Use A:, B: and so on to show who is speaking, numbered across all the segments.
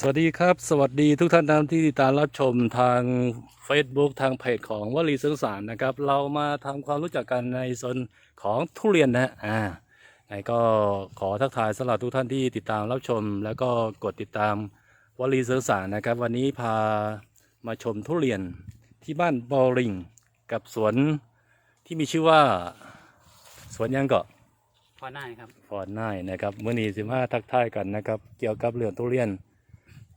A: สวัสดีครับ สวัสดีทุกท่านที่ติดตามรับชมทาง Facebook ทางเพจของวลีเสริงสารนะครับ เรามาทำความรู้จักกันในส่วนของทุเรียนนะฮะอ่าไงก็ขอทักทายสำหรับทุกท่านที่ติดตามรับชม แล้วก็กดติดตามวลีเสริงสารนะครับ วันนี้พามาชมทุเรียนที่บ้านบอริงกับสวนที่มีชื่อว่าสวนยังเกาะ
B: พอหน้าครับ
A: ฟอนน่ายนะครับเมื่อนี้สิมาทักทายกันนะครับ เกี่ยวกับเรื่องทุเรียน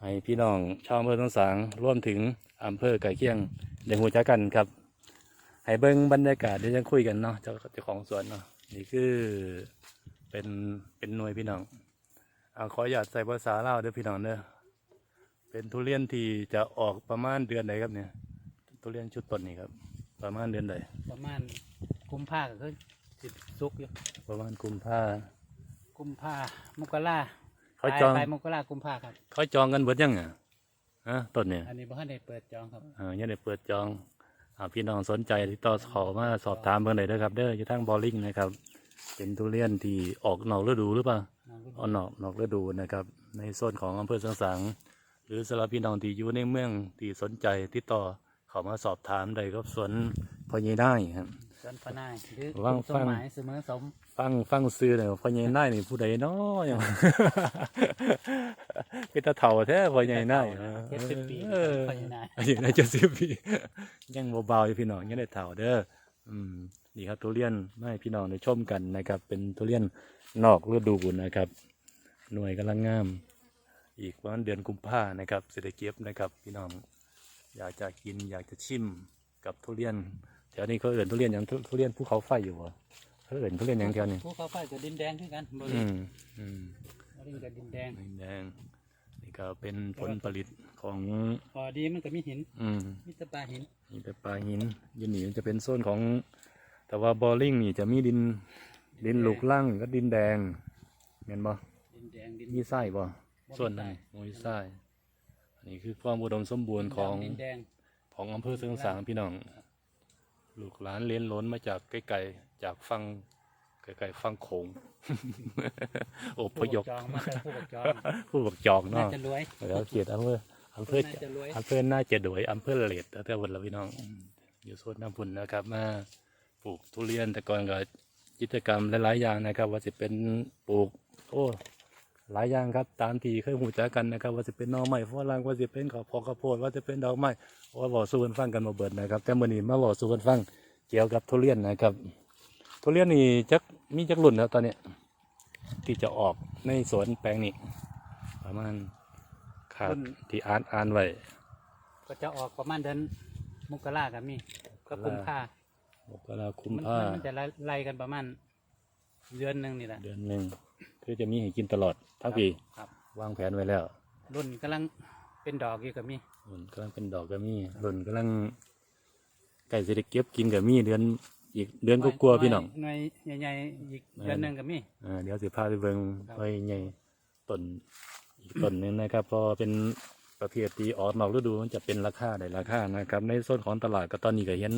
A: ให้พี่น้องชาวอำเภอทั้งสางรวมถึงอำเภอไก่เคียงได้หูจักกันครับให้เบิ้งบรรยากาศเดี๋ยวจะคุยกันเนาะเจ้าเจ้าของสวนเนาะนี่คือเป็นเป็นหน่วยพี่น้องเอาขออยาตใส่ภาษาลาวเด้อพี่น้องเด้อเป็นทุเรียนที่จะออกประมาณเดือนไหนครับเนี่ยทุเรียนชุดต้นนี่ครับประมาณเดือนใด
B: ประมาณกุมภาก็คือสิสุกอยู่
A: ประมาณกุมภา
B: กุมภามกรา
A: เขาจอง
B: ปลายมกรากุมภาครับ
A: เขาจองกันเบิดยังอะฮะต้นเนี่ย
B: อันนี้บ่ทันได้เปิดจองครับ
A: เออยังได้เปิดจองอาพี่น้องสนใจที่ต่อขอมาสอบถามเบิ่งได้เด้อครับ เด้ออยู่ทางบอลลิงนะครับ เป็นทุเรียนที่ออกนอกฤดูหรือเปล่า
B: น้องรุ่น
A: ออกนอกนอกฤดูนะครับ ในโซนของอำเภอสังสัง หรือสำหรับพี่น้องที่อยู่ในเมืองที่สนใจติดต่อเขอมาสอบถามได้ครับสวนพอยีได้ครับ
B: สวนพนายหรือ
A: ว่าง
B: สม
A: ฟัง
B: หมายเสมอสม
A: ฟังฟังซื้อหน่อยพอยีได้นี่ผู้ใดน้อยังเป็นตาเถ่าแท้พอยีได้
B: เจ็ดสิบปี
A: เออ
B: พญานาย
A: อายุในเจ็ดสิบปี ยังเบาๆอยู่พี่น้องยังได้เถ่าเด้ออืมนี่ครับทุเรียนมาให้พี่น้องได้ชมกันนะครับ เป็นทุเรียนนอกฤดูนะครับ หน่วยกำลังงาม อีกประมาณเดือนกุมภานะครับเศรษฐกิจนะครับพี่น้องอยากจะกินอยากจะชิมกับทุเรียนแถวนี้เขาเอื่นทุเรียนอย่างทุทุเรียนภูเขาไฟอยู่วะ เขาเอื่นทุเรียนอย่างแถวนี้
B: ภูเขาไฟกับดินแดงคือกันบ
A: อื
B: ริ
A: มอืม
B: บริกับดินแดง
A: แดงนี่ก็เป็นผลผลิตของ
B: พอดีมันก็มีหิน
A: อืม
B: มีแตะปลาหิน
A: นี่แต่ปลาหินอยูนี่มันจะเป็นโซนของ แต่ว่าบอลลิงนี่จะมีดินดินลูกล่างก็ดินแดงเห็นบ่
B: ดินแดงดิน
A: มีไส้บ่
B: บ่มี
A: ส่วนนั้น
B: ไส้
A: มีไส้อันนี้คือความอุดมสมบูรณ์ของ
B: ดินแดง
A: ของอำเภอเสริงสางพี่น้อง ลูกหลานเลี้ยนล้นมาจากไกลๆ จากฟังไกลๆฟังโขงอพ
B: ผู้
A: ย
B: ป
A: พ
B: กจองมาจากผู้ปกจอง
A: ผู้บักจอก
B: น่า
A: เนาะ
B: จะรวย
A: แล้วเกียรติอำเภออำเภอ
B: น่าจะรวย
A: อำเภอน่าจะดวยอำเภอเลดแต่แต่วันละพี่น้องอืมอยู่โซนน้ำพุนนะครับ มาปลูกทุเรียนแต่ก่อนก็กิจกรรมหลายๆอย่างนะครับ ว่าจะเป็นปลูกโอ้หลายอย่างครับตามที่เคยหูจักกันนะครับ ว่าจะเป็นหน่อไม้ฝรั่งว่าจะเป็นข้าวโพดข้าวโพดว่าจะเป็นดอกไม้ว่าบอกสู้กันฟังกันมาเบิดนะครับ แต่มื่อนี้มาบอกสู้กันฟังเกี่ยวกับทุเรียนนะครับทุ เรียนนี่จักมีจักรุ่นแล้วตอนเนี้ยที่จะออกในสวนแปลงนี้ ประมาณขาดที่อ่านอ่านไว้
B: ก็จะออกประมาณเดือนมกรากับมีก็กุมภาม
A: กราคุม
B: มัน
A: ผ้า
B: มันจะไล่ไล่กันประมาณเดือนหนึ่งนี่แหละ
A: เดือนหนึ่งคือจะมีให้กินตลอดทั้งปี
B: ครับ
A: วางแผนไว้แล้ว
B: รุ่นกำลังเป็นดอกอยู่กับมี
A: รุ่นกำลังเป็นดอกก็มีรุ่นกำลังใกล้จะได้เก็บกินก็มีเดือน อีกเดือนก็กลัวาๆพี่น้อง
B: หน่วยใหญ่ๆอีก
A: แม่น
B: เดือนหนึ่งกับมี
A: อ่าเดี๋ยวสิพาไปเบิ่ง
B: ครับ
A: ไว้ใหญ่ต้นอีกต้นหนึงนะครับเพอเป็นประเภทที่ออกนอกฤดูมันจะเป็นราคาได้ราคานะครับ ในโซนของตลาดก็ตอนนี้ก็เห็น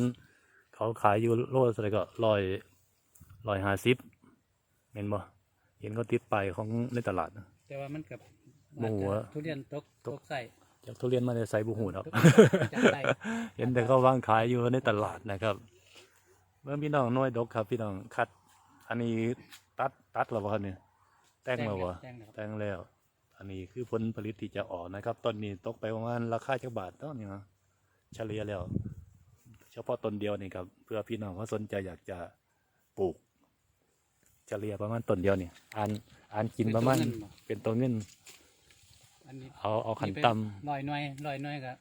A: เขาขายอยู่โลอะไรก็ร้อยร้อยห้าสิบเห็นบ่เห็นเขาติดไปายของในตลาดนะ
B: แต่ว่ามันกับ
A: หมูอะ
B: ทุเรียนตกตกใส่
A: จากทุเรียนมาในไซบุหูครับ
B: จากใส่
A: เห็นแต่เขาวางขายอยู่ในตลาดนะครับ เมื่อพี่น้องน้อยดกครับ พี่น้องคัด อันนี้ตัดตัดหรอวะเนี่ยแต่งหรอวะ
B: แจ้งแล้วครับ
A: แต่งแล้ว อันนี้คือผลผลิตที่จะออกนะครับต้นนี้ตกไปประมาณราคาจักบาทเนาะนี่นะเฉลี่ยแล้ว เฉพาะต้นเดียวนี่ครับ เพื่อพี่น้องเขาสนใจอยากจะปลูก เฉลี่ยประมาณต้นเดียวนี่อ่านอ่านกินประมาณ
B: เป็นตัวเงินบ่
A: เป็นตัวเงิน
B: อันนี้
A: เอาเอาขัน
B: ไป
A: ต
B: ลอยหน่วยลอยหน่วยกับ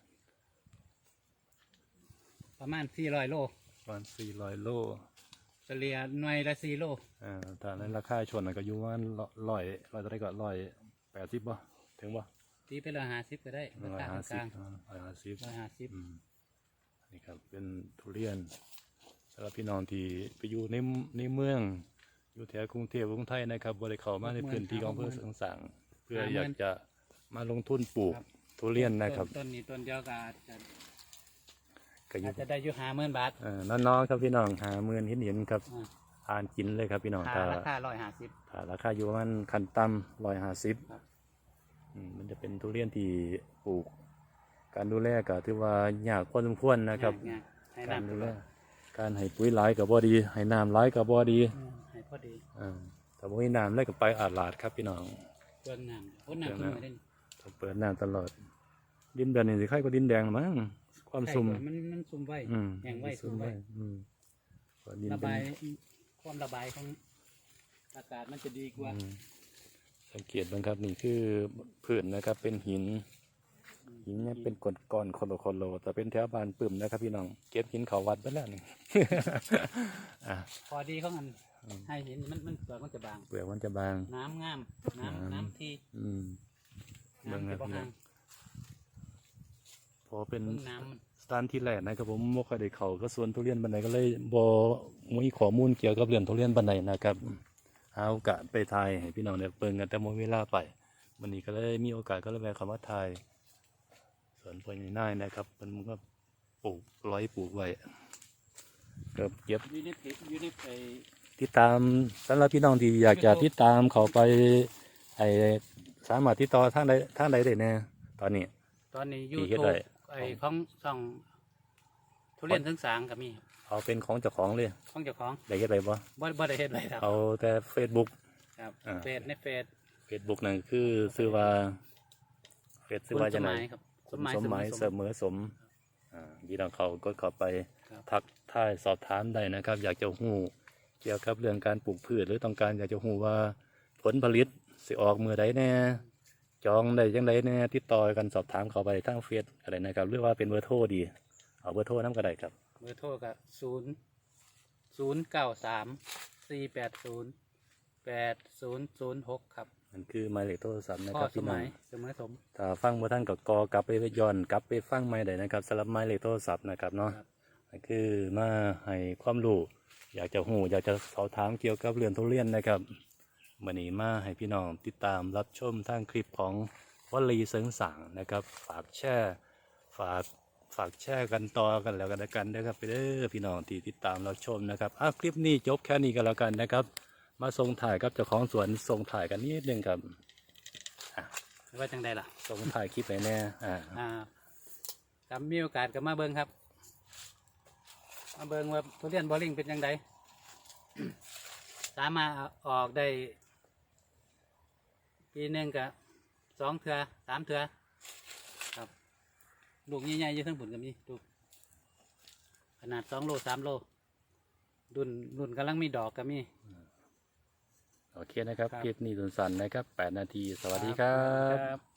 B: ประมาณสี่ร้อยโลำ
A: ประมาณสี่ร้อยโล
B: เฉลี่ยหน่วยละสี่โล
A: อ่าถ้าในราคาชนก็อยู่ว่าร้อยร้อยเท่าไหรก็ร้อยแปดสิบบ่ถึงบ่
B: ตีไปละห้าสิบก็ได้
A: ร้
B: รา
A: อย
B: คา
A: ห้าสิ
B: ก
A: บ
B: ลาง
A: ร้อยห้าสิบ
B: ร้อยห้าสิบ
A: อืมนี่ครับเป็นทุเรียนสำหรับพี่น้องที่ไปอยู่ในในเมือง อยู่แถวกรุงเทพกรุงไทยนะครับบริเข้ามาในพื้นที่ของอำเภอสังสังเพื่ออยากจะมาลงทุนปลูกทุเรียนนะครับ
B: ต้นนี้ต้นเดียวก็อาจจะ
A: ก็อ
B: อา
A: ยู่
B: จจะได้อยู่ห้าหมื่นบาท
A: เอ่อน้องๆครับพี่น้องหาเมือนเห็นเห็นๆครับ
B: อ่า
A: ทานกินเลยครับพี่น้อง
B: ค่า
A: ถ้า
B: ราคาร้อยห้าสิบ
A: ถ้าราคาอยู่ประมาณขั้นต่ำร้อยห้าสิบ
B: ครับ
A: มันจะเป็นทุเรียนที่ปลูก การดูแลก็ถือว่ายากพอสมควรนะครับ
B: ง่ายๆให้
A: การ
B: น้ำ
A: ดู
B: ต
A: แล
B: ลอด
A: การให้ปุ๋ยหลายก็บ่ดีให้น้ำหลายก็บ่ดี
B: อืมให้พอดี
A: อ่าแต่บ่มีน้ำเลยก็ไปอาดลาดครับพี่น้อง
B: เบิ่งน้ำพ่นน้ำขึ้นมาได้นี่
A: ต้องเปิดน้ำตลอด ดินแบบนี้สิใครก็ดินแดงมั้ง ความซุ่ม
B: ใช่มันมันซุ่มไว้
A: อืม
B: แห้งไว้ซุ่มไว้
A: อืมก็ดิน
B: ระ
A: เป็น
B: บายความระบายของอากาศมันจะดีกว่า
A: อืมสังเกตบ้างครับนี่คือพื้นนะครับ เป็นหิน หินเนี่ยเป็นก้อนก้อนๆโคโลโคโล แต่เป็นแถวบานปึ่มนะครับ พี่น้อง เก็บหินเขาวัดไปแล้วนี่ อะ
B: พอดีของมันให้เห็นมันมันเปลือกมันจะบาง
A: เปลือกมันจะบาง
B: น้ำงาม น้ำ
A: น้ำ
B: น้ำที่
A: อืมเบิ่ง
B: น้ำ
A: ครั
B: จะ
A: บ
B: บ่ห่าง
A: พอเป็น
B: เบิ่งน้ำมัน
A: สถานที่แรกนะครับผมบ่ค่อยได้เข้าก็สวนทุเรียนบันไดก็เลยบ่มีข้อมูลเกี่ยวกับเรื่องทุเรียนบันไดนะครับหาโอกาสไปถ่ายให้พี่น้องได้เบิ่งกันแต่บ่มีเวลาไปวันนี้ก็เลยมีโอกาสก็เลยแวะเข้ามาถ่ายสวนพญานายนะครับ มันก็ปลูกร้อยปลูกไว้ก็เก็บ
B: อยู่ในเพจอยู่ในไอ้
A: ติดตามสำหรับพี่น้องที่อยากจะติดตามเขาไปไอสามารถติดต่อทางใดทางใดได้แน่ตอนนี้
B: ตอนนี้ยู
A: ที่เฮ็ด
B: ทูบ
A: ได้
B: ไอ้ของช่องทุเรียนทั้งสางก็มี
A: เอาเป็นของเจ้าของเลย
B: ของเจ้าของ
A: ได้เฮ็ดได้บ่
B: บ่บ่ได้เฮ็ดไรครับ
A: เอาแต่ Facebook
B: ครับ
A: อ่า
B: เฟซในเฟซ
A: Facebook นั่นคือซื้อว่าเฟซซื้อว่า
B: ส
A: จัง
B: ม
A: ได
B: หมายครับ
A: คุณสมหมายเสมอสมอ่าพี่น้องเขาก็เข้าไป
B: ครับ
A: ทักทายสอบถามได้นะครับ อยากจะฮู้เกี่ยวกับเรื่องการปลูกพืช หรือต้องการอยากจะฮู้ว่าผลผลิตสิออกมือใดแน่ จองได้จังไดแน่ติดต่อกันสอบถามเขาไปทางเฟซอะไรนะครับหรือว่าเป็นเบอร์โทรดี เอาเบอร์โทรน้ำก็ได้ครับ
B: เบอร์โทรก็ศูนย์ศูนย์เก้าสามสี่แปดศูนย์แปดศูนย์ศูนย์หกครับ
A: มันคือหมายเลขโทรศัพท์นะ
B: พ่
A: ค
B: อ
A: รับ
B: ส
A: พี่น้
B: มั
A: อง
B: ยเสมอสม
A: ถ้าฟังบ่ท่านก็กอกลับไปย้อนกลับไปฟังใหม่ได้นะครับสำหรับหมายเลขโทรศัพท์นะครับเนาะ
B: ครับ
A: ก็คือมาให้ความรู้อยากจะหูอยากจะสอบถามเกี่ยวกับเรื่องทุเรียนนะครับ วันนี้มาให้พี่น้องติดตามรับชมทางคลิปของวลีเสริงสางนะครับ ฝากแชร์ฝากฝากแชร์กันต่อกันแล้วกันแล้วกันนะครับไปเด้อพี่น้องที่ติดตามรับชมนะครับอะคลิปนี้จบแค่นี้กันแล้วกันนะครับ มาส่งถ่ายกับเจ้าของสวนส่งถ่ายกันนิดนึงครับ
B: ว่าจังใดล่ะ
A: ส่งถ่ายคลิปไปแน่อ่า
B: อ่าถ้ามีโอกาสก็มาเบิ่งครับ มาเบิ่งว่าทุเรียนบอลลิงเป็นยังไงสามารถเอาออกได้ ปีหนึ่งกับสองเถื่อสามเถื่อครับลูกใหญ่ๆอยู่ทั้งผลก็มีลูกขนาดสองโลสามโลรุ่นรุ่นกำลังมีดอกก็มี
A: โอเคนะครับ
B: ครับ
A: คลิปนี้สั้นๆนะครับ8นาที สวัสดีครับ
B: ครับ